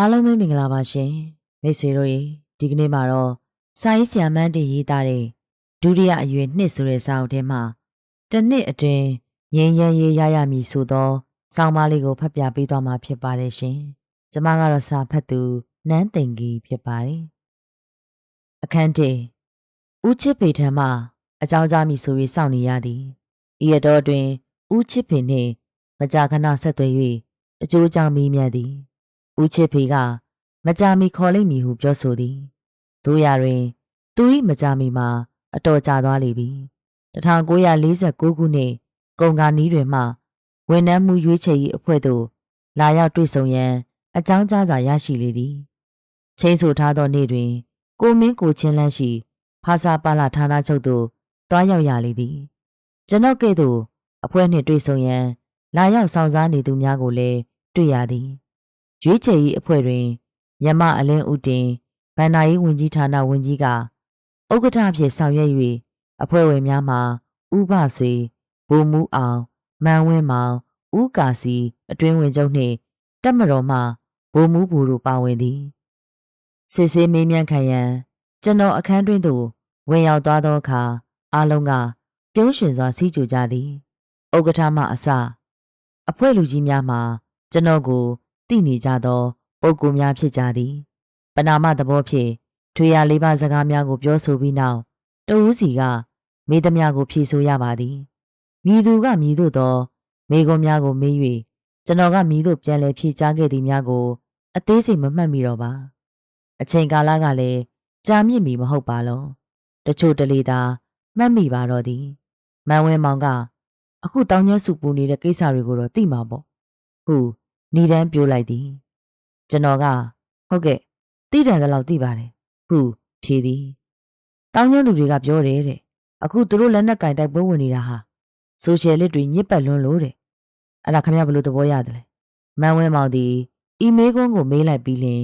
အားလုံးပဲမင်္ဂလာပါရှင်မိတ်ဆွေတို့ရေဒီကနေ့မှာတော့စာရေးဆရာမန်းတင်ရေးသားတဲ့ဒုတိယအရွယ်နှစ်ဆိုတဲ့စာအုပ်ထဲမှာတစ်နှစ်အတွင်းငြိမ်းချမ်းရေးရရမည်ဆိုသောဆောင်းပါးလေးကိုဖတ်ပြပေးသွားမှာဖြစ်ပါတယ်ရှင်ကျမကတော့စာဖတ်သူနန်းသိင်ကြီးဖြစ်ပါတယ်အခန်းတေဦးချစ်ဖေထံမှအကြောင်းကြားမည်ဆို၍စောင့်နေရသည်ဤရတော့တွင်ဦးချစ်ဖေနှင့်မကြာခဏဆက်သွယ်၍အကျိုးအကြောင်းမေးမြန်းသည် ဦးချစ်ဖေကမကြာမီခေါ်လိမ့်မည်ဟုပြောဆိုသည်တို့ရတွင်သူ၏မကြာမီမှာအတော်ကြာသွားလေပြီ1949ခုနှစ်ကုန်ကာနီးတွင်မှဝန်နှမ်းမှုရွေးချယ်ရေးအဖွဲ့သို့လာရောက်တွေ့ဆုံရန်အကြောင်းကြားစာရရှိလေသည်ချင်းဆိုထားသောနေ့တွင် ကိုမင်းကိုချင်းလန်းရှိဖာစာပါလာဌာနချုပ်သို့တွားရောက်ရလေသည်ကျွန်ုပ်ကဲ့သို့အဖွဲ့နှင့်တွေ့ဆုံရန်လာရောက်ဆောင်စားနေသူများကိုလည်းတွေ့ရသည် ရွေးချယ်ရေးအဖွဲ့တွင်မြမအလင်းဦးတင်ဗန္နာရေးဝန်ကြီးဌာနဝန်ကြီးကဥက္ကဋ္ဌအဖြစ်ဆောင်ရွက်၍အဖွဲ့ဝင်များမှာဥပဆွေဘိုလ်မူအောင်မန်ဝင်းမောင်ဦးကာစီအတွင်းဝင်ချုပ်နှင့်တက်မတော်မှဘိုလ်မူဘူတို့ပါဝင်သည်စစ်ဆေးမေးမြန်းခံရန်ကျွန်တော်အခန်းတွင်သို့ဝင်ရောက်သွားသောအခါအားလုံးကပြုံးရွှင်စွာစီးကြကြသည်ဥက္ကဋ္ဌမှအစအဖွဲ့လူကြီးများမှာကျွန်တော်ကို သိနေကြသောပုဂ္ဂိုလ်များဖြစ်ကြသည်ပနာမသဘောဖြင့်ထွေရလေးပါးစကားများကိုပြောဆိုပြီးနောက်တဦးစီကမိသမျှကိုဖြေဆိုရပါသည်မိသူကမိတို့သောမိကုံများကိုမေး၍ကျွန်တော်ကမိတို့ပြန်လဲဖြေကြားခဲ့သည်များကို အသေးစိတ်မမှတ်မိတော့ပါအချိန်ကာလကလည်းကြာမြင့်မီမဟုတ်ပါလောတချို့တလေသာမှတ်မိပါတော့သည်မန်ဝင်းမောင်ကအခုတောင်းကျမ်းစုပူနေတဲ့ကိစ္စတွေကိုတော့သိမှာပေါ့ဟု နေတန်းပြိုးလိုက်သည်ကျွန်တော်ကဟုတ်ကဲ့သိတယ်တော့သိပါတယ်ဟုဖြေသည်တောင်းကျမ်းသူတွေကပြောတယ်တဲ့အခုသူတို့လက်နက်ကင်တိုက်ပွဲဝင်နေတာဟာဆိုရှယ်လစ်တွေညစ်ပတ်လွန်းလို့တဲ့အဲ့ဒါခင်ဗျားဘယ်လိုသဘောရတယ်လဲမန်ဝဲမောင်သည်အီမေးကွန်းကိုမေးလိုက်ပြီးလင်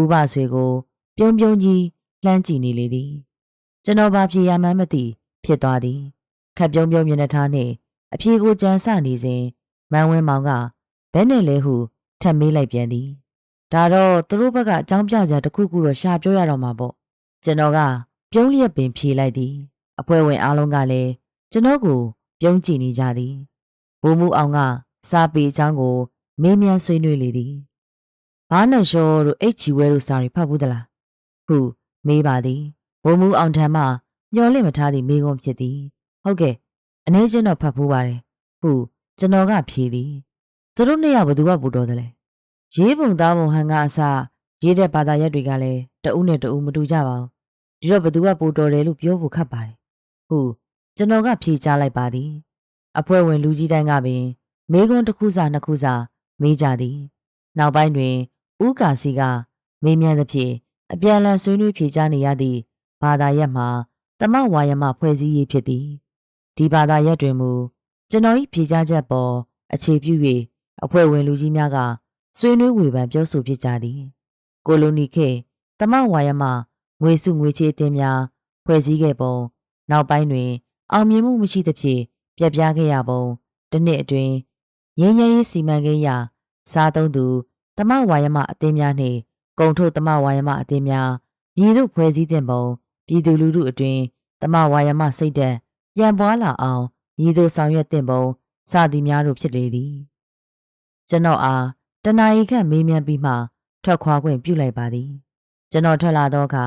ဥပဆွေကို ပြုံးပြုံးကြီးလှမ်းကြည့်နေလေသည်ကျွန်တော်ဘာဖြေရမှန်းမသိဖြစ်သွားသည်ခက်ပြုံးပြုံးမျက်နှာထားနှင့်အဖြေကိုကြံစနေစဉ်မန်ဝင်းမောင်က ဘဲနဲ့လဲဟုထပ်မေးလိုက်ပြန်သည်ဒါတော့သူတို့ဘက်ကအကြောင်းပြကြတစ်ခုခုတော့ရှာပြောရတော့မှာပေါ့ကျွန်တော်ကပြုံးလျက်ပင်ဖြေလိုက်သည်အဖွဲ့ဝင်အားလုံးကလည်းကျွန်တော်ကို ပြုံးကြည့်နေကြသည်ဘိုးမူအောင်ကစာပေအကြောင်းကိုမေးမြန်းဆွေးနွေးလေသည်ဘာနဲ့ရှောတို့အိတ်ချီဝဲတို့စာတွေဖတ်ဘူးသလားဟုမေးပါသည်ဘိုးမူအောင်ထံမှမျော်လင့်မထားသည့်မေးခွန်းဖြစ်သည်ဟုတ်ကဲ့အနေချင်းတော့ဖတ်ဖူးပါတယ်ဟုကျွန်တော်ကဖြေသည် သူတို့နှစ်ယောက်ဘယ်သူကပူတော်တယ်လဲရေးပုံသားပုံဟန်ကအစရေးတဲ့ဘာသာရပ်တွေကလည်းတဦးနဲ့တဦးမတူကြပါဘူးဒီတော့ဘသူကပူတော်တယ်လို့ပြောဖို့ခက်ပါတယ်ဟုကျွန်တော်ကဖြေချလိုက်ပါသည်အဖွဲ့ဝင်လူကြီးတိုင်းကပင်မေးခွန်းတစ်ခုစာနှစ်ခုစာမေးကြသည် နောက်ပိုင်းတွင်ဦးကာစီကမေးမြန်းသဖြင့်အပြန်အလှန်ဆွေးနွေးဖြေကြားနေရသည့်ဘာသာရပ်မှာတမဝါယမဖွဲ့စည်းရေးဖြစ်သည်ဒီဘာသာရပ်တွင်မူကျွန်တော်၏ဖြေကြားချက်ပေါ်အခြေပြု၍ အဖွဲ့ဝင်လူကြီးများကဆွေးနွေးဝေဖန်ပြောဆိုဖြစ်ကြသည်ကိုလိုနီခေတမဝါယမငွေစုငွေချေးအသင်းများဖွဲ့စည်းခဲ့ပုံနောက်ပိုင်းတွင် အောင်မြင်မှုမရှိသဖြင့်ပြက်ပြားခဲ့ရပုံတစ်နှစ်အတွင်းငင်းငယ်ရေးစီမံကိန်းရာစားသုံးသူတမဝါယမအသင်းများနှင့်ကုံထုတ်တမဝါယမအသင်းများညီတို့ဖွဲ့စည်းတဲ့ပုံပြည်သူလူထုအတွင်းတမဝါယမစိတ်သက်ပြန်ပွားလာအောင်ညီတို့ဆောင်ရွက်တဲ့ပုံစသည်များတို့ဖြစ်လေသည် ကျွန်တော်အားတနာရီခန့်မေးမြန်းပြီးမှထွက်ခွာခွင့်ပြုလိုက်ပါသည်ကျွန်တော်ထွက်လာသောအခါ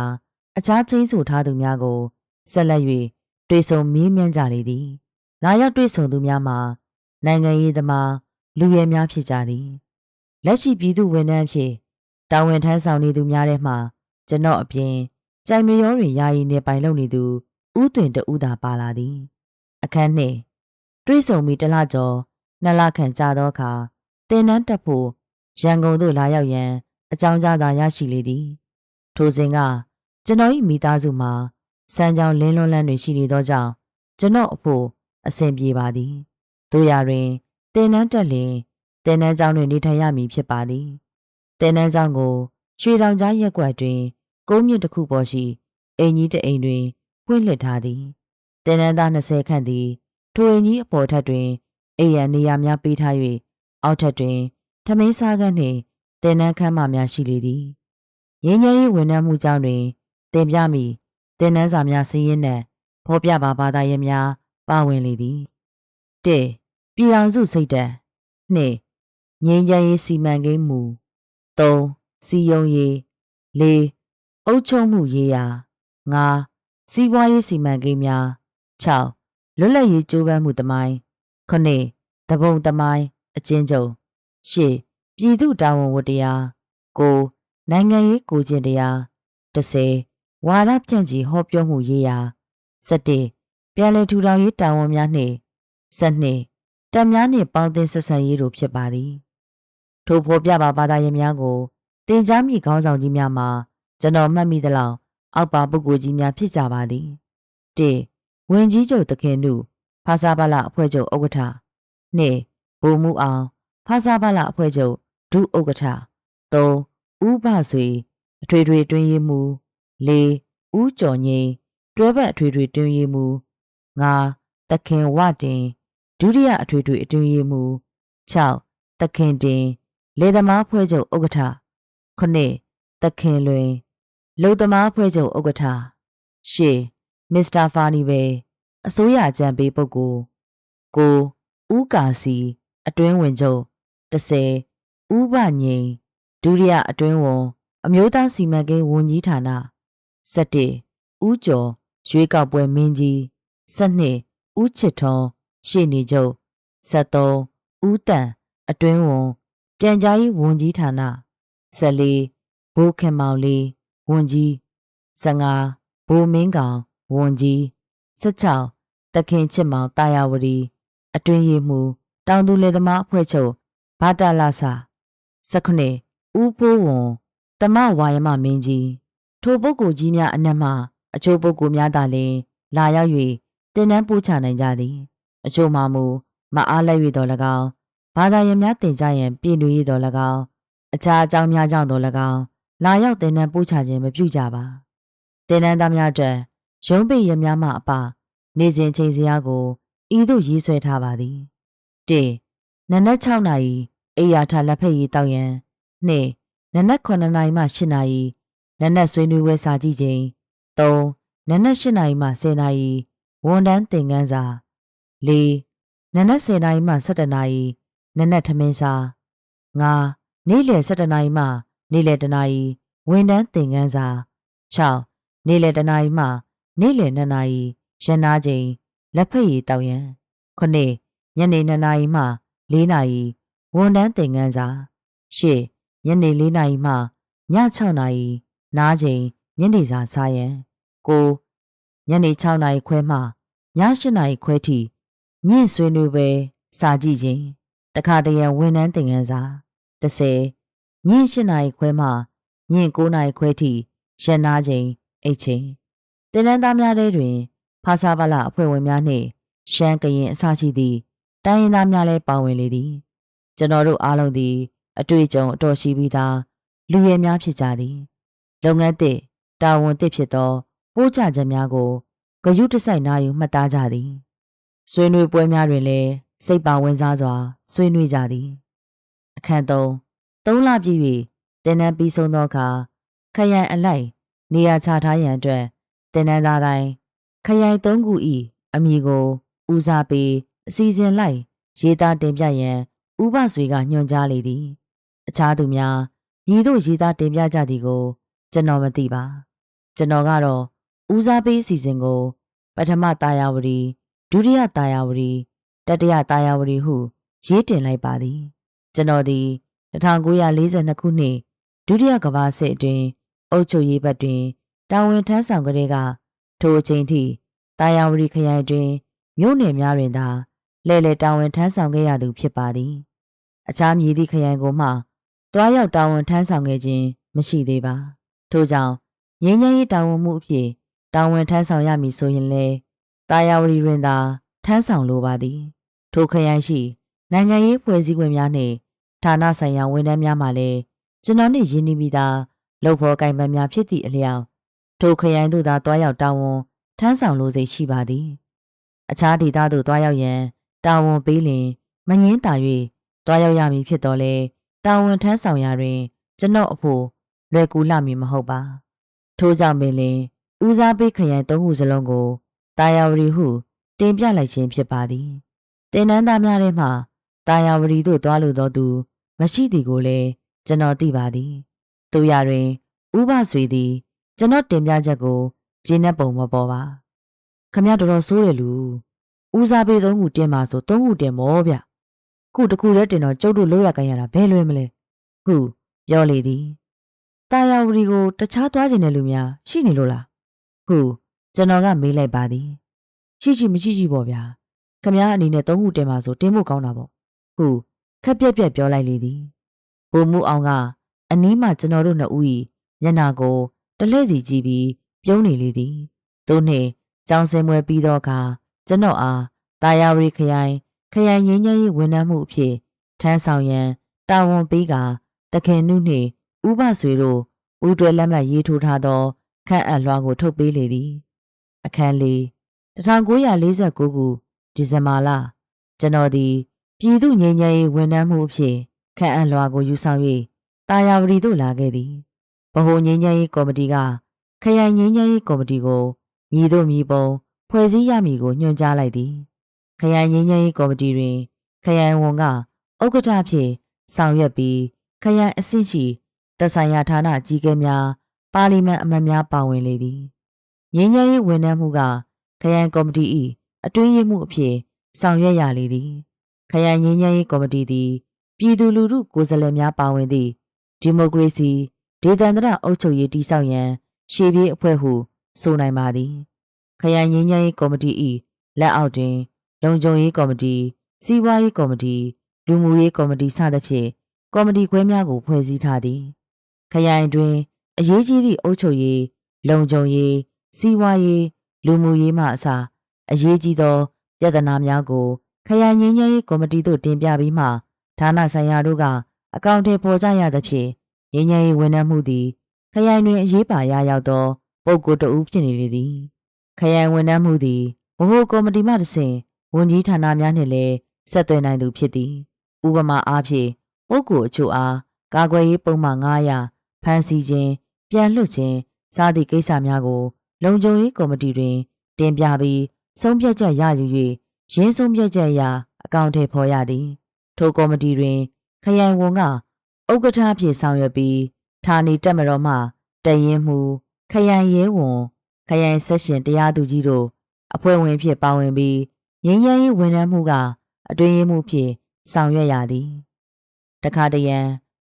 အခြားချင်းဆိုထားသူများကိုဆက်လက်၍တွေ့ဆုံမေးမြန်းကြလေသည်လာရောက်တွေ့ဆုံသူများမှာနိုင်ငံရေးသမားလူရဲများဖြစ်ကြသည်လက်ရှိပြည်သူဝန်ထမ်းအဖြစ်တာဝန်ထမ်းဆောင်နေသူများထဲမှကျွန်တော်အပြင်ကြိုင်မရောတွင်ယာယီနေပိုင်လုပ်နေသူဥတွင်တဦးသာပါလာသည် အခန်းနှင့်တွေးဆုံပြီးတလကျော်နှစ်လခန့်ကြာသောအခါ တင်နန်းတက်ဖို့ရန်ကုန်သို့လာရောက်ရန် အကြောင်းကြားသာရရှိလေသည် ထိုစဉ်ကကျွန်တော်၏မိသားစုမှာစံကြောင်လင်းလွန်းလန်းတွေရှိနေသောကြောင့်ကျွန်တော်အဖို့အဆင်ပြေပါသည်တို့ရတွင်တင်နန်းတက်လျင်တင်နန်းကျောင်းတွင်နေထိုင်ရမည်ဖြစ်ပါသည်တင်နန်းကျောင်းကိုရွှေတောင်ကြားရက်ွက်တွင်ကုန်းမြင့်တစ်ခုပေါ်ရှိအိမ်ကြီးတစ်အိမ်တွင်ဖွင့်လှစ်ထားသည်တင်နန်းသား20ခန့်သည်ထိုအိမ်ကြီးအပေါ်ထပ်တွင်အိမ်ရန်နေရာများပေးထား၍ အောက်ထပ်တွင်ထမင်းစားကန်းနှင့်တတင်နန်းခမ်းမများရှိလေသည်ငင်းငယ်ရေးဝန်ထမ်းမှုကြောင့်တွင်တင်ပြမိတင်နန်းစာများစည်ရင်းနှင့်ဖော်ပြပါဘာသာရေးများပါဝင်လေသည်၁ပြည်အောင်စုစိတ်တက်၂ငင်းငယ်ရေးစီမံကိန်းမူ၃စီယုံရေး၄အုပ်ချုပ်မှုရေးရာ၅စီးပွားရေးစီမံကိန်းများ၆လွတ်လပ်ရေးကြိုးပမ်းမှုတမိုင်း9တပုံတမိုင်း အကျဉ်းချုပ်၈ပြည်သူတာဝန်ဝတ္တရား9နိုင်ငံရေးကိုကျင့်တရား10ဝါဒပြန့်ချီဟောပြောမှုရေးရာ17ပြန်လည်ထူထောင်ရေးတာဝန်များနှင့်12တပ်များနှင့်ပေါင်းသင်းဆက်ဆံရေးတို့ဖြစ်ပါသည်ထို့ဖော်ပြပါဘာသာရေးများကိုတင် जा မိခေါင်းဆောင်ကြီးများမှာကျွန်တော်မှတ်မိသလောက်အောက်ပါပုဂ္ဂိုလ်ကြီးများဖြစ်ကြပါသည်၁ဝင်ကြီးချုပ်တခင်တို့ဖာစာပါလာအဖွဲ့ချုပ်ဥက္ကဋ္ဌ၂ ဘိုလ်မှုအောင်ဖာစာပါလာအဖွဲ့ချုပ်ဒုဥက္ကဋ္ဌ၃ဦးဘဆွေအထွေထွေတွင်ရေးမှု၄ဦးကျော်ငိမ့်တွဲဘက်အထွေထွေတွင်ရေးမှု၅တခင်ဝတင်ဒုတိယအထွေထွေအတွင်ရေးမှု6တခင်တင်လေသမားဖွဲ့ချုပ်ဥက္ကဋ္ဌ9တခင်လွင်လုံသမားဖွဲ့ချုပ်ဥက္ကဋ္ဌ10မစ္စတာဖာနီပဲအစိုးရအကြံပေးပုဂ္ဂိုလ်9ဦးကာစီ အတွင်းဝင်ချုပ်10ဦးဘငိန်ဒုတိယအတွင်းဝန်အမျိုးသားစီမံကိန်းဝန်ကြီးဌာန17ဦးကျော်ရွေးကောက်ပွဲမင်းကြီး12ဦးချစ်ထွန်းရှေ့နေချုပ်73ဦးတန်အတွင်းဝန်ပြန်ကြားရေးဝန်ကြီးဌာန14ဘိုးခင်မောင်လေးဝန်ကြီး15ဘိုးမင်းကောင်ဝန်ကြီး16တခင်ချစ်မောင်တာယာဝတီအတွင်းရေးမှူး တောင်သူလယ်သမားအဖွဲ့ချုပ်ဘာတာလာစာ19ဦးဖိုးဝန်တမဝါယမမင်းကြီးထိုပုဂ္ဂိုလ်ကြီးများအနက်မှအချို့ပုဂ္ဂိုလ်များသာလျှင်လာရောက်၍တင်နန်းပို့ချနိုင်ကြသည် အချို့မှမူမအားလက်၍တော်၎င်းဘာသာရေးများတင်ကြရန်ပြည်လူရည်တော်၎င်းအခြားအကြောင်းများကြောင့်တော်၎င်းလာရောက်တင်နန်းပို့ချခြင်းမပြုကြပါတင်နန်းသားများအတွက်ရုံးပိရများမှအပနေစဉ်ချိန်စရာကိုဤသို့ရေးဆွဲထားပါသည် ၁နနက်6နာရီအိယာထလက်ဖက်ရည်တောက်ရန်၂နနက်9နာရီမှ10နာရီနနက်ဆွေးနွေးပွဲစာကြည့်ချိန်၃နနက်8နာရီမှ10နာရီဝန်တန်းသင်ခန်းစာ၄နနက်10နာရီမှ17နာရီနနက်ထမင်းစာ၅နေ့လယ်17နာရီမှနေ့လယ်1နာရီဝန်တန်းသင်ခန်းစာ6နေ့လယ်1နာရီမှနေ့လယ်2နာရီရန်နာချိန်လက်ဖက်ရည်တောက်ရန်9 ညနေ2နာရီမှ4နာရီဝန်တန်းသင်ခန်းစာ10ညနေ4နာရီမှည6နာရီနားချိန်ညနေစာစားရန်9ညနေ6နာရီခွဲမှည8နာရီခွဲထိမြင့်ဆွေးနွေးပွဲစာကြည့်ခြင်းတခါတရံဝန်ထမ်းသင်ခန်းစာ30ညင့်8နာရီခွဲမှညင့်9နာရီခွဲထိရန်နာချိန်အိတ်ချိန်တင်နန်းသားများထဲတွင်ဖာစာပါလာအဖွဲ့ဝင်များနှင့်ရှမ်းကရင်အစရှိသည့် တိုင်းရင်းသားများလည်းပါဝင်လေသည်ကျွန်တော်တို့အားလုံးသည် အတွေ့အကြုံအတော်ရှိပြီးသားလူရည်များဖြစ်ကြသည်လုပ်ငန်းသစ်တာဝန်သစ်ဖြစ်သောပို့ချချက်များကိုဂယုတစိုက်နာယူမှတ်သားကြသည်ဆွေးနွေးပွဲများတွင်လည်းစိတ်ပါဝင်စားစွာဆွေးနွေးကြသည်အခန်းသုံးသုံးလပြည့်၍တင်နန်းပြီးဆုံးသောအခါခရိုင်အလိုက်နေရာချထားရန်အတွက်တင်နန်းသားတိုင်းခရိုင်သုံးခု၏အမည်ကိုဦးစားပေး အစီအစဉ်လိုက်ရေးသားတင်ပြရန်ဥပဆွေကညွှန်ကြားလေသည် အခြားသူများညီတို့ရေးသားတင်ပြကြသည်ကို ကျွန်တော်မသိပါကျွန်တော်ကတော့ဦးစားပေးအစီအစဉ်ကို ပထမတာယာဝတီဒုတိယတာယာဝတီတတိယတာယာဝတီဟု ရေးတင်လိုက်ပါသည် ကျွန်တော်သည်1942ခုနှစ်ဒုတိယကမ္ဘာစစ်အတွင်းအုပ်ချုပ်ရေးဘက်တွင်တာဝန်ထမ်းဆောင်ကြတဲ့ကထိုအချိန်ထိတာယာဝတီခရိုင်တွင်မြို့နယ်များတွင်သာ လဲလှယ်တာဝန်ထမ်းဆောင်ခဲ့ရသူဖြစ်ပါသည်အခြားမည်သည့်ခရိုင်ကိုမှတွားရောက်တာဝန်ထမ်းဆောင်ခဲ့ခြင်းမရှိသေးပါထို့ကြောင့်ငင်းငယ်ရေးတာဝန်မှုအဖြစ်တာဝန်ထမ်းဆောင်ရမည်ဆိုရင်လည်းတာယာဝတီတွင်သာထမ်းဆောင်လိုပါသည်ထိုခရိုင်ရှိ နိုင်ငံရေးဖွဲ့စည်းခွင့်များနှင့်ဌာနဆိုင်ရာဝန်ထမ်းများမှလည်းကျွန်တော်နှင့်ရင်းနှီးပြီးသားလုပ်ဖော်ကိုင်ပန်းများဖြစ်သည့်အလျောက်ထိုခရိုင်သို့သာတွားရောက်တာဝန်ထမ်းဆောင်လိုစိတ်ရှိပါသည် အခြားဒေသသို့တွားရောက်ရန် တာဝန်ပေးလင်မငင်းတာ၍တွားရောက်ရမည်ဖြစ်တော်လဲတာဝန်ထမ်းဆောင်ရာတွင် ကျွန်တော်အဖို့လွယ်ကူလှမည်မဟုတ်ပါထို့ကြောင့်ပင်လင်ဦးစားပေးခရိုင်သုံးခုစလုံးကိုတာယာဝရီဟု တင်ပြလိုက်ခြင်းဖြစ်ပါသည်တင်နန်းသားများထဲမှတာယာဝရီသို့သွားလိုသောသူ မရှိသည်ကိုလည်းကျွန်တော်သိပါသည်သူရတွင် ဥပဆွေသည် ကျွန်တော်တင်ပြချက်ကိုဂျင်းနဲ့ပုံမပေါ်ပါခမရတော်တော်ဆိုးတယ်လူ ဦးစားပေးသုံးခုတင်ပါဆိုသုံးခုတင်မောဗျခုတခုတည်းတင်တော့ကျုပ်တို့လိုရကိုင်းရတာဘယ်လွယ်မလဲဟုပြောလေသည်တာယာဝရီကိုတခြားသွားခြင်းတဲ့လူများရှိနေလို့လားဟုကျွန်တော်ကမေးလိုက်ပါသည်ရှိရှိမရှိရှိပေါ့ဗျာခမ ्या အနေနဲ့သုံးခုတင်ပါဆိုတင်းဖို့ကောင်းတာပေါ့ဟုခက်ပြက်ပြက်ပြောလိုက်လေသည်ဘိုလ်မှုအောင်ကအနီးမှကျွန်တော်တို့နှစ်ဦး၏မျက်နာကိုတလှည့်စီကြည့်ပြီးပြုံးနေလေသည်သူနှင့်ကြောင်စင်မွဲပြီးတော့အခါ ကျွန်တော်အားတာယာဝရီခရိုင်ခရိုင်ငင်းငယ်ရေးဝန်ထမ်းမှုအဖြစ်ထမ်းဆောင်ရန်တာဝန်ပေးကတခင်နုနှင့်ဥပဆွေတို့ဦးတွဲလက်မှတ်ရေးထိုးထားသောခန့်အပ်လွှာကိုထုတ်ပေးလေသည် အခန်းလေး1949ခုဒီဇင်ဘာလကျွန်တော်သည်ပြည်သူ့ငြိမ်းချမ်းရေးဝန်ထမ်းမှုအဖြစ်ခန့်အပ်လွှာကိုယူဆောင်၍တာယာဝတီသို့လာခဲ့သည်ဗဟိုငြိမ်းချမ်းရေးကော်မတီကခရိုင်ငြိမ်းချမ်းရေးကော်မတီကိုမြည်တို့မြည်ပုံ ဖွဲ့စည်းရမည်ကိုညွှန်ကြားလိုက်သည်ခရိုင်ငြိမ်းချမ်းရေးကော်မတီတွင်ခရိုင်ဝန်ကဥက္ကဋ္ဌဖြင့်ဆောင်ရွက်ပြီးခရိုင်အဆင့်ရှိသက်ဆိုင်ရာဌာနအကြီးအကဲများပါလီမန်အမတ်များပါဝင်လေသည်ငြိမ်းချမ်းရေးဝန်ထမ်းမှုကခရိုင်ကော်မတီ၏အတွင်းရေးမှုအဖြစ်ဆောင်ရွက်ရလေသည်ခရိုင်ငြိမ်းချမ်းရေးကော်မတီသည်ပြည်သူလူထုကိုယ်စားလှယ်များပါဝင်သည့်ဒီမိုကရေစီဒေသန္တရအုပ်ချုပ်ရေးတည်ဆောက်ရန်ရှေ့ပြေးအဖွဲ့ဟုဆိုနိုင်ပါသည် ခရိုင်ငြိမ်းချမ်းရေးကော်မတီ၏လက်အောက်တွင်လုံခြုံရေးကော်မတီစီးပွားရေးကော်မတီလူမှုရေးကော်မတီစသဖြင့်ကော်မတီခွဲများကိုဖွဲ့စည်းထားသည် ခရိုင်တွင်အရေးကြီးသည့်အုပ်ချုပ်ရေးလုံခြုံရေးစီးပွားရေးလူမှုရေးမှအစအရေးကြီးသောပြဿနာများကိုခရိုင်ငင်းငယ်ရေးကော်မတီသို့တင်ပြပြီးမှဌာနဆိုင်ရာတို့ကအကောင့်ထဲပေါ်ကြရသဖြင့်ငင်းငယ်ရေးဝန်ထမ်းမှုသည်ခရိုင်တွင်အရေးပါရရောက်သောပုဂ္ဂိုလ်တဦးဖြစ်နေလေသည် ခရိုင်ဝန်ထမ်းမှုသည်ဗဟိုကော်မတီမှတစ်ဆင့်ဝန်ကြီးဌာနများနှင့်လည်းဆက်သွယ်နိုင်သူဖြစ်သည်ဥပမာအားဖြင့်ပုဂ္ဂိုလ်အချို့အားကာကွယ်ရေးပုံမှန်900ဖမ်းဆီးခြင်းပြန်လွှတ်ခြင်းစသည့်ကိစ္စများကို လုံခြုံရေးကော်မတီတွင် တင်ပြပြီးဆုံးဖြတ်ချက်ရယူ၍ရင်းဆုံးဖြတ်ချက်အရအကောင့်ထဲပေါ်ရသည် ထိုကော်မတီတွင် ခရိုင်ဝန်ကဥက္ကဋ္ဌဖြစ်ဆောင်ရွက်ပြီးဌာနေတက်မတော်မှတရင်မှုခရိုင်ရဲဝန် ခရိုင်ဆက်ရှင်တရားသူကြီးတို့အဖွဲ့ဝင်ဖြစ်ပါဝင်ပြီးငင်းရရေးဝန်ထမ်းမှုက အတွင်းရေးမှုဖြစ်ဆောင်ရွက်ရသည်တခါတရံ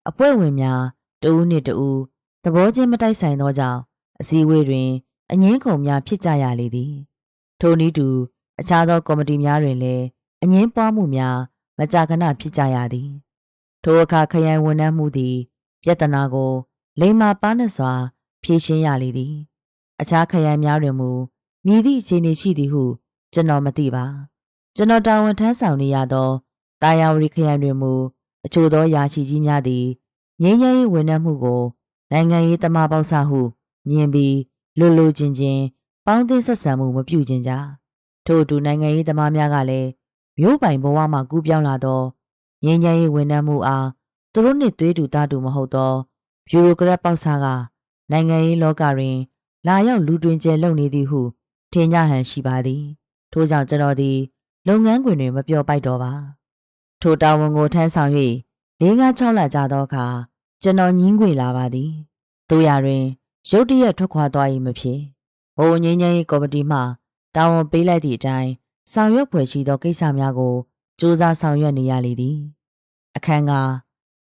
အဖွဲ့ဝင်များတဦးနှင့်တဦးသဘောချင်းမတိုက်ဆိုင်သောကြောင့်အစည်းအဝေးတွင်အငင်းခုံများဖြစ်ကြရလေသည်ထိုနည်းတူ အခြားသောကော်မတီများတွင်လည်းအငင်းပွားမှုများမကြာခဏဖြစ်ကြရသည်ထိုအခါခရိုင်ဝန်ထမ်းမှုသည် ပြဿနာကိုလိမ္မာပါနှစွာဖြေရှင်းရလေသည် အခြားခရိုင်များတွင်မူမြည်သည့်အခြေအနေရှိသည်ဟုကျွန်တော်မသိပါကျွန်တော်တာဝန်ထမ်းဆောင်နေရသောတာယာဝတီခရိုင်တွင်မူအချို့သောယာရှိကြီးများသည်ငြိမ်းချမ်းရေးဝန်ထမ်းမှုကိုနိုင်ငံရေးတမပေါက်ဆဟုမြင်ပြီးလွတ်လွတ်ချင်းချင်းပေါင်းသင်းဆက်ဆံမှုမပြုကျင်ကြထို့အတူနိုင်ငံရေးသမားများကလည်းမြို့ပိုင်ဘဝမှာကူးပြောင်းလာသောငြိမ်းချမ်းရေးဝန်ထမ်းမှုအားသူတို့နှင့်သွေးတူသားတူမဟုတ်သောဗျူရိုကရက်ပေါက်ဆာကနိုင်ငံရေးလောကတွင် လာရောက်လူတွင်ကျဲလုပ်နေသည်ဟုထင်ကြဟန်ရှိပါသည် ထို့ကြောင့်ကျွန်တော်သည် လုပ်ငန်းခွင်တွင်မပြောပိုက်တော့ပါထိုတာဝန်ကိုထမ်းဆောင်၍၄၅၆လကြာသောအခါကျွန်တော်ညင်းခွေလာပါသည်တို့ရတွင်ရုတ်တရက်ထွက်ခွာသွား၏မဖြစ်ဘိုးငင်းငင်းကော်မတီမှတာဝန်ပေးလိုက်သည့်အတိုင်းဆောင်ရွက်ဖွယ်ရှိသောကိစ္စများကိုစူးစမ်းဆောင်ရွက်နေရလေသည် အခန်းက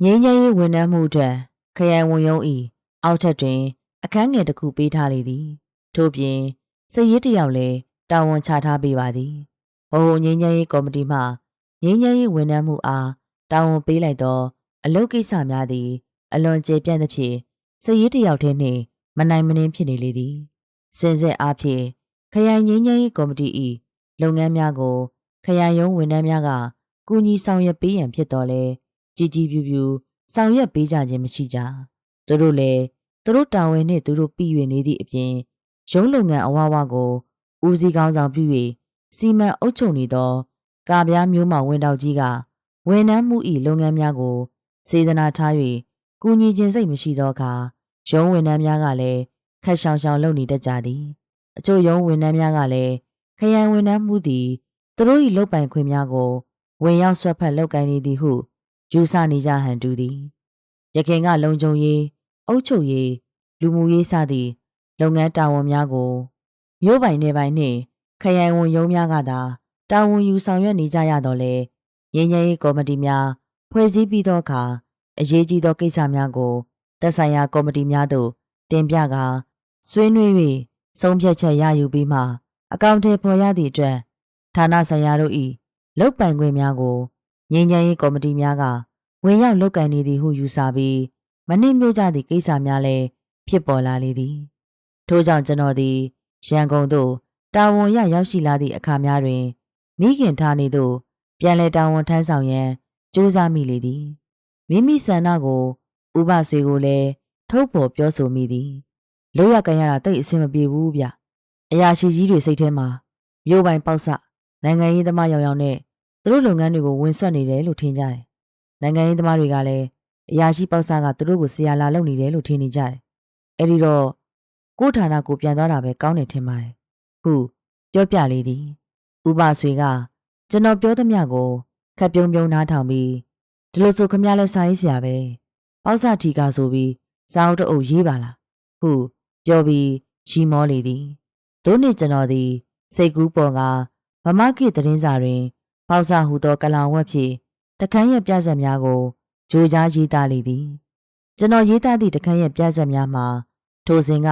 ငင်းငင်းရေးဝန်ထမ်းမှုအတွက်ခရိုင်ဝန်ရုံး၏အောက်ထပ်တွင် အခန်းငယ်တစ်ခုပေးထားလေသည်ထို့ပြင်စည်ရည်တယောက်လည်းတာဝန်ချထားပေးပါသည်ဘိုးငင်းငင်းရေးကော်မတီမှငင်းငင်းရေးဝန်ထမ်းမှုအားတာဝန်ပေးလိုက်သော အလုပ်ကိစ္စများသည် အလွန်ကျေပြန့်သဖြင့်စည်ရည်တယောက်တည်းနှင့်မနိုင်မနှင်းဖြစ်နေလေသည်စင်စစ်အားဖြင့်ခရိုင်ငင်းငင်းရေးကော်မတီ၏လုပ်ငန်းများကို ခရိုင်ရုံးဝန်ထမ်းများကကူညီဆောင်ရွက်ပေးရန်ဖြစ်တော်လဲကြီးကြီးပြူပြူဆောင်ရွက်ပေးကြခြင်းမရှိကြသူတို့လည်း သူတို့တာဝန်နှင့်သူတို့ပြည်ရနေသည့်အပြင်ရုံးလုပ်ငန်းအဝဝကိုဦးစီးကောင်းဆောင်ပြု၍စီမံအုပ်ချုပ်နေသောကာပြားမျိုးမှဝန်တောက်ကြီးကဝန်နှမ်းမှု၏လုပ်ငန်းများကိုစေတနာထား၍ကူညီခြင်းစိတ်မရှိသောအခါရုံးဝန်ထမ်းများကလည်းခက်ရှောင်ရှောင်လုပ်နေတတ်ကြသည်အချို့ရုံးဝန်ထမ်းများကလည်းခရိုင်ဝန်ထမ်းမှုသည်သူတို့၏လုပ်ပိုင်ခွင့်များကိုဝင်ရောက်ဆွတ်ဖက်လုပ်ကိုင်နေသည်ဟုယူဆနေကြဟန်တူသည်ရခင်ကလုံခြုံရေး အုပ်ချုပ်ရေးလူမှုရေးစသည့်လုပ်ငန်းတာဝန်များကိုမြို့ပိုင်နယ်ပိုင်နှင့်ခရိုင်ဝန်ရုံးများကသာတာဝန်ယူဆောင်ရွက်နေကြရတော့လေငင်းငယ်ရေးကော်မတီများဖွဲ့စည်းပြီးသောအခါအရေးကြီးသောကိစ္စများကိုသက်ဆိုင်ရာကော်မတီများသို့တင်ပြကာဆွေးနွေး၍ဆုံးဖြတ်ချက်ရယူပြီးမှအကောင့်ထဲပေါ်ရသည့်အတွက်ဌာနဆိုင်ရာတို့၏လုတ်ပိုင်ခွင့်များကိုငင်းငယ်ရေးကော်မတီများကဝင်ရောက်လုတ်ကန်နေသည်ဟုယူဆပြီး မနှိမ့်မြို့ကြသည့်ကိစ္စများလည်းဖြစ်ပေါ်လာလေသည်ထို့ကြောင့်ကျွန်တော်သည်ရန်ကုန်သို့တာဝန်ရရောက်ရှိလာသည့်အခါများတွင်မိခင်ထားနေသို့ပြန်လည်တာဝန်ထမ်းဆောင်ရန်ကြိုးစားမိလေသည်မိမိဆန္ဒကိုဥပဆွေကိုလည်းထုတ်ဖော်ပြောဆိုမိသည်လို့ရကန်ရတာတိတ်အဆင်မပြေဘူးဗျအရာရှိကြီးတွေစိတ်ထဲမှာမြို့ပိုင်ပေါက်ဆနိုင်ငံရေးသမားရောင်ရောင်နဲ့သူတို့လုပ်ငန်းတွေကိုဝင်ဆွတ်နေတယ်လို့ထင်ကြတယ်နိုင်ငံရေးသမားတွေကလည်း အရာရှိပေါက်ဆကသူတို့ကိုဆရာလာလုပ်နေတယ်လို့ထင်နေကြတယ်အဲ့ဒီတော့ကိုဌာနကိုပြန်သွားတာပဲကောင်းတယ်ထင်ပါတယ်ဟုပြောပြလေသည်ဥပဆွေကကျွန်တော်ပြောသမျှကိုခက်ပြုံးပြုံးနားထောင်ပြီးဒီလိုဆိုခမရလဲစာရေးဆရာပဲပေါက်စထီကဆိုပြီးစာအုပ်တအုပ်ရေးပါလားဟုပြောပြီးရီမောလေသည်ဒို့နေ့ကျွန်တော်သည်စိတ်ကူးပေါ်ကဗမာကိသတင်းစာတွင် ပေါက်စဟူသောကလောင်ဝက်ဖြင့်တခန်းရဲ့ပြဆက်များကို ဂျိုကြားရေးသားလေသည်ကျွန်တော်ရေးသားသည့်တခန်းရဲ့ပြဆက်များမှာထိုစဉ်က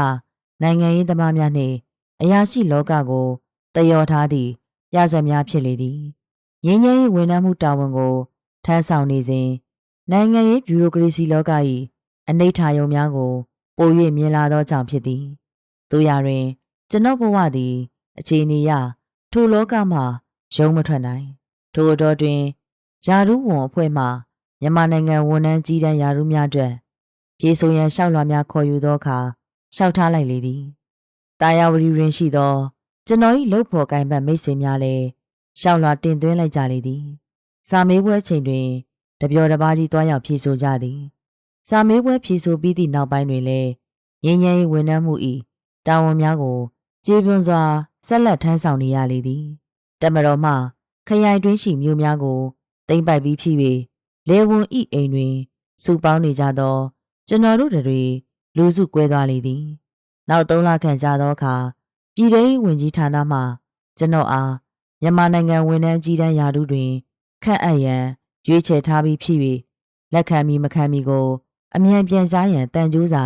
နိုင်ငံရေးသမားများနှင့်အရာရှိလောကကိုတယောထားသည့်ပြဆက်များဖြစ်လေသည်ငင်းငယ်ရေးဝန်ထမ်းမှုတာဝန်ကိုထမ်းဆောင်နေစဉ်နိုင်ငံရေးဗျူရိုကရေစီလောက၏အနိဋ္ဌာယုံများကိုပို၍မြင်လာသောကြောင့်ဖြစ်သည်တို့ရာတွင် ကျွန်ုပ်ဘဝသည်အခြေအနေအရထိုလောကမှရုံးမထွက်နိုင်ထိုအတော်တွင်ယာရုဝန်အဖွဲ့မှ မြန်မာနိုင်ငံဝန်ထမ်းကြီးတန်းယာရုများအတွက်ပြေဆိုရန်လျှောက်လွှာများခေါ်ယူသောအခါလျှောက်ထားလိုက်လေသည်တာယာဝတီတွင်ရှိသော ကျွန်တော်၏လုပ်ဖော်ကိုင်ဘတ်မိတ်ဆွေများလည်းရှောက်လွှာတင်သွင်းလိုက်ကြလေသည်စာမေးပွဲချိန်တွင်တပျော်တစ်ပါးကြီးတွားရောက်ဖြေဆိုကြသည်စာမေးပွဲဖြေဆိုပြီးသည့်နောက်ပိုင်းတွင်လည်းငင်းငယ်ဝန်ထမ်းမှု၏တာဝန်များကိုကျေပွန်စွာဆက်လက်ထမ်းဆောင်နေရလေသည်တမတော်မှခရိုင်တွင်းရှိမြို့များကိုတိမ့်ပိုက်ပြီးဖြစ်၍ လေဝန်ဤအိမ်တွင်စုပေါင်းနေကြသော ကျွန်တော်တို့တွေလူစုကွဲသွားလေသည် နောက်၃လခန့်ကြာသောအခါပြည်ထောင်ဝင်ကြီးဌာနမှကျွန်တော်အားမြန်မာနိုင်ငံဝန်ထမ်းကြီးတန်းရာထူးတွင်ခန့်အပ်ရန်ရွေးချယ်ထားပြီးဖြစ်၍လက်ခံမီမခံမီကိုအမြန်ပြန်စားရန်တန်ကြိုးစာ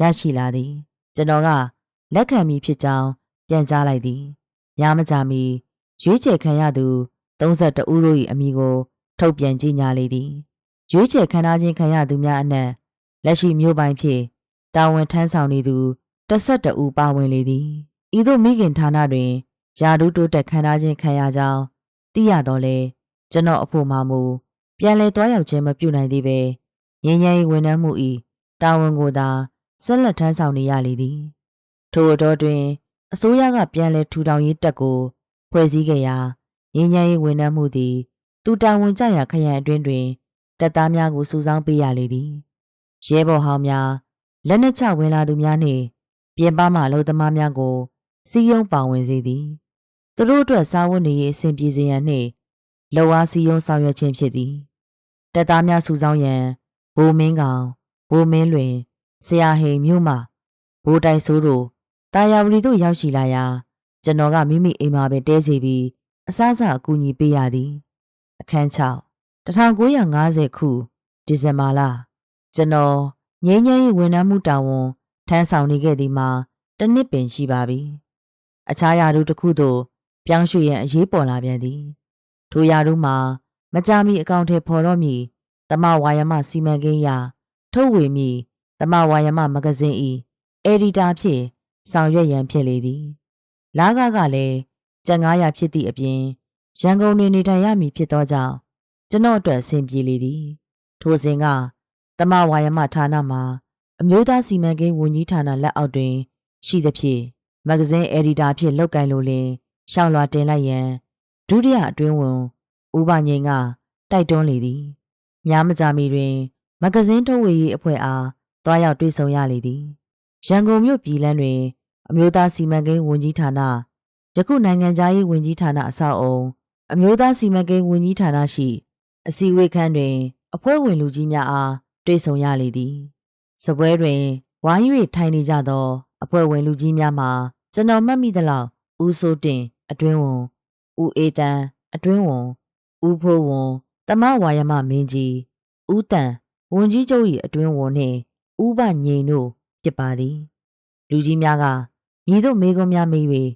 ရရှိလာသည် ကျွန်တော်ကလက်ခံမီဖြစ်ကြောင်းပြန်ကြားလိုက်သည်များမကြမီရွေးချယ်ခံရသူ32ဦးတို့၏အမည်ကို ထုတ်ပြန်ကြေညာလေသည်ရွေးချယ်ခံထားခြင်းခံရသူများအနက်လက်ရှိမျိုးပိုင်းဖြင့်တာဝန်ထမ်းဆောင်နေသူ12ဦးပါဝင်လေသည်ဤသို့မိခင်ဌာနတွင်ယာဒူးတိုးတက်ခံထားခြင်းခံရကြောင်းသိရတော့လေကျွန်တော်အဖို့မှမူပြန်လဲတွားရောက်ခြင်းမပြုနိုင်သေးပဲငင်းငယ်ဝန်ထမ်းမှုဤတာဝန်ကိုသာဆက်လက်ထမ်းဆောင်နေရလေသည်ထို့တော့တွင်အစိုးရကပြန်လဲထူထောင်ရေးတက်ကိုဖွဲ့စည်းခဲ့ရာငင်းငယ်ဝန်ထမ်းမှုသည် သူတာဝန်ကျရာခရိုင်အတွင်းတွင်တပ်သားများကိုစုဆောင်းပေးရလေသည်ရဲဘော်ဟောင်းများလက်နက်ချဝင်လာသူများနှင့်ပြင်ပမှအလို့သမားများကိုစီယုံပါဝင်စေသည်သူတို့အတွက်စားဝတ်နေရေးအဆင်ပြေစေရန်နှင့်လောအားစီယုံဆောင်ရွက်ခြင်းဖြစ်သည်တပ်သားများစုဆောင်းရန်ဘိုးမင်းကောင်ဘိုးမင်းလွင်ဆရာဟိန်မြို့မှဘိုးတိုင်ဆိုးတို့တာယာဝတီတို့ရောက်ရှိလာရာကျွန်တော်ကမိမိအိမ်မှာပဲတဲစီပြီးအစားအစာအကူအညီပေးရသည် အခန်း6 1950ခုဒီဇင်ဘာလကျွန်တော်ငင်းငယ်ရေးဝန်ထမ်းမှုတာဝန်ထမ်းဆောင်နေခဲ့သည်မှာတစ်နှစ်ပင်ရှိပါပြီ။အခြားယာတို့တစ်ခုသို့ပြောင်းရွှေ့ရန်အရေးပေါ်လာပြန်သည်။ထိုယာတို့မှာမကြမီအကောင့်ထဲပေါ်တော့မည်တမဝါယမစီမံကိန်းရာထုတ်ဝေမည်တမဝါယမမဂဇင်းဤအက်ဒီတာဖြင့်ဆောင်ရွက်ရန်ဖြစ်လေသည်။လာကကလည်းကျန်900ဖြစ်သည့်အပြင် ရန်ကုန်တွင်နေထိုင်ရမည်ဖြစ်သောကြောင့်ကျွန်တော်အတွက်အဆင်ပြေလေသည်။ထိုစဉ်ကတမဝါယမဌာနမှာအမျိုးသားစီမံကိန်းဝန်ကြီးဌာနလက်အောက်တွင် ရှိသဖြင့်မဂဇင်းအယ်ဒီတာဖြစ်လုပ်ကိုင်လိုလင်ရှောင်းလွှာတင်လိုက်ရန်ဒုတိယအတွင်းဝန်ဦးပါငိန်ကတိုက်တွန်းလေသည်များမကြမီတွင်မဂဇင်းထုတ်ဝေရေးအဖွဲ့အားတွားရောက်တွေ့ဆုံရလေသည်ရန်ကုန်မြို့ပြည်လန်းတွင် အမျိုးသားစီမံကိန်းဝန်ကြီးဌာနယခုနိုင်ငံသားရေးဝန်ကြီးဌာနအဆောက်အုံ အမျိုးသားစီမံကိန်းဝန်ကြီးဌာနရှိအစည်းအဝေးခန်းတွင် အဖွဲ့ဝင်လူကြီးများအားတွေ့ဆုံရလေသည်စပွဲတွင်ဝိုင်း၍ထိုင်နေကြသော အဖွဲ့ဝင်လူကြီးများမှာကျွန်တော်မှတ်မိသလောက်ဦးစိုးတင်အတွင်းဝန်ဦးအေးတန်းအတွင်းဝန်ဦးဖိုးဝန်တမဝါယမမင်းကြီးဦးတန်ဝန်ကြီးချုပ်၏အတွင်းဝန်နှင့်ဦးဘငိန်တို့ဖြစ်ပါသည်လူကြီးများကမြည်တို့မေကွန်များမေး၍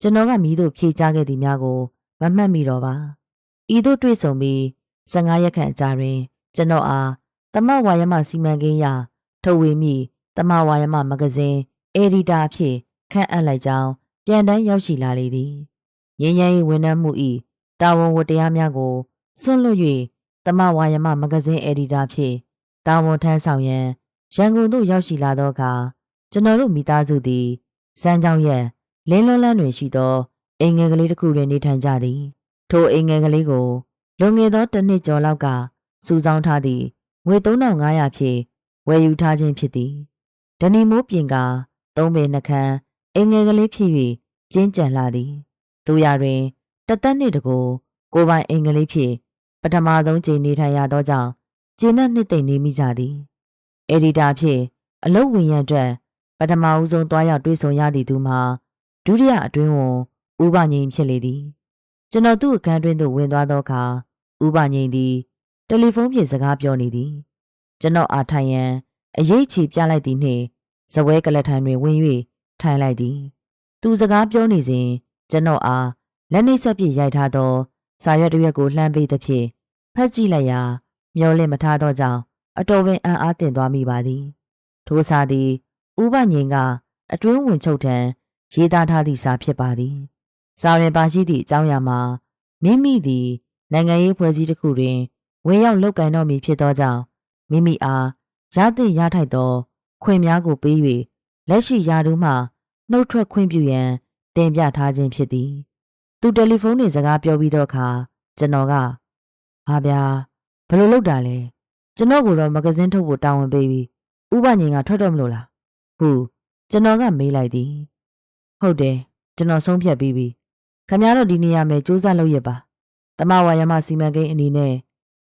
ကျွန်တော်ကမြည်တို့ဖြေကြားခဲ့သည်များကို မမှတ်မိတော့ပါဤသို့တွေ့ဆုံပြီး15ရက်ခန့်အကြာတွင် ကျွန်တော်အားတမဝါယမစီမံကိန်းရာထုတ်ဝေမိတမဝါယမမဂဇင်းအေဒီတာအဖြစ်ခန့်အပ်လိုက်ကြောင်းပြန်တန်းရောက်ရှိလာလေသည်ငញ្ញရင်ဝန်ထမ်းမှု၏တာဝန်ဝတ္တရားများကိုစွန့်လွတ်၍တမဝါယမမဂဇင်းအေဒီတာဖြင့်တာဝန်ထမ်းဆောင်ရန်ရန်ကုန်သို့ရောက်ရှိလာသောအခါကျွန်တော်တို့မိသားစုသည်စမ်းကြောင်းရက်လင်းလွန်းလန်းတွင်ရှိသော အိမ်ငယ်ကလေးတစ်ခုတွင်နေထိုင်ကြသည်ထိုအိမ်ငယ်ကလေးကိုလွန်ခဲ့သောတစ်နှစ်ကျော်လောက်ကစုဆောင်းထားသည့်ငွေ3500ဖြင့်ဝယ်ယူထားခြင်းဖြစ်သည်ဒနီမိုးပြင်ကသုံးပေနှခမ်းအိမ်ငယ်ကလေးဖြစ်၍ကျင်းကြံလာသည်သူရတွင်တသက်နှင့်တကိုကိုပိုင်အိမ်ကလေးဖြင့်ပထမဆုံးချိန်နေထိုင်ရသောကြောင့်ကျင်းနဲ့နှစ်သိမ့်နေမိကြသည်အေဒီတာဖြင့်အလုတ်ဝင်ရန်အတွက်ပထမဦးဆုံးတွားရောက်တွေ့ဆုံရသည့်သူမှာဒုတိယအတွင်းဝန် ဦးပငိန်ဖြစ်လေသည်ကျွန်တော်သူ့အခန်းတွင်သို့ဝင်သွားသောအခါဦးပငိန်သည်တယ်လီဖုန်းဖြင့်စကားပြောနေသည်ကျွန်တော်အားထိုင်ရန်အရေးချီပြလိုက်သည်နှင့်ဇပွဲကလထံတွင်ဝင်၍ထိုင်လိုက်သည်သူစကားပြောနေစဉ်ကျွန်တော်အားလက်နှိပ်ဆက်ပြစ်ရိုက်ထားသောစာရွက်တစ်ရွက်ကိုလှမ်းပေးသဖြင့်ဖတ်ကြည့်လိုက်ရာမျောလင့်မထားသောကြောင့်အတော်ပင်အံ့အားသင့်သွားမိပါသည်ထိုစာသည်ဥပငိန်ကအတွင်းဝင်ချုပ်ထံရေးသားထားသည့်စာဖြစ်ပါသည် စာတွင်ပါရှိသည့်အကြောင်းအရာမှာမိမိသည်နိုင်ငံရေးဖွဲ့စည်းတစ်ခုတွင်ဝင်ရောက်လုပ်ကိုင်တော်မူဖြစ်သောကြောင့်မိမိအားရသည့်ရထိုက်သော ခွင့်များကိုပေး၍လက်ရှိယာတို့မှနှုတ်ထွက်ခွင့်ပြုရန်တင်ပြထားခြင်းဖြစ်သည်သူတယ်လီဖုန်းနဲ့စကားပြောပြီးတော့အခါကျွန်တော်ကဟာဗျာဘယ်လိုလုပ်တာလဲကျွန်တော်ကတော့မဂဇင်းထုတ်ဖို့တာဝန်ပေးပြီးဥပညင်ကထွက်တော့မလို့လားဟုတ်ကျွန်တော်ကမေးလိုက်သည်ဟုတ်တယ်ကျွန်တော်ဆုံးဖြတ်ပြီးပြီ ခမရတော့ဒီနေရာမှာစူးစမ်းလုပ်ရပါတမဝါယမစီမံကိန်းအနေနဲ့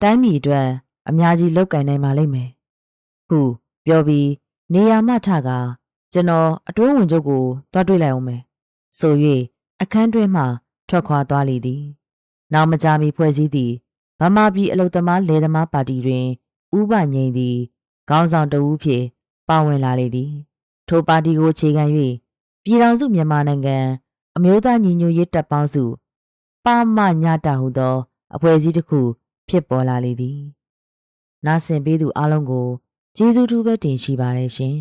တိုင်းပြည်အတွက်အများကြီးလုပ်ကင်နိုင်ပါလိမ့်မယ်ဟုပြောပြီးနေရာမှထကကျွန်တော်အတွင်းဝင်ချုပ်ကိုတွားတွေ့လိုက်အောင်မယ်ဆို၍အခန်းတွင်းမှထွက်ခွာသွားလေသည်နောက်မကြာမီဖွဲ့စည်းသည့်ဗမာပြည်အလုသမားလယ်သမားပါတီတွင်ဥပငိန်သည်ခေါင်းဆောင်တဦးဖြင့်ပါဝင်လာလေသည် ထိုပါတီကိုအခြေခံ၍ပြည်ထောင်စုမြန်မာနိုင်ငံ အမျိုးသားညီညွတ်ရေးတပ်ပေါင်းစုပါမညတာဟုသော အဖွဲ့အစည်းတစ်ခု ဖြစ်ပေါ်လာလေသည်နာဆင်ပေးသူအလုံးကိုကျေးဇူးထူးပဲတင်ရှိပါတယ်ရှင်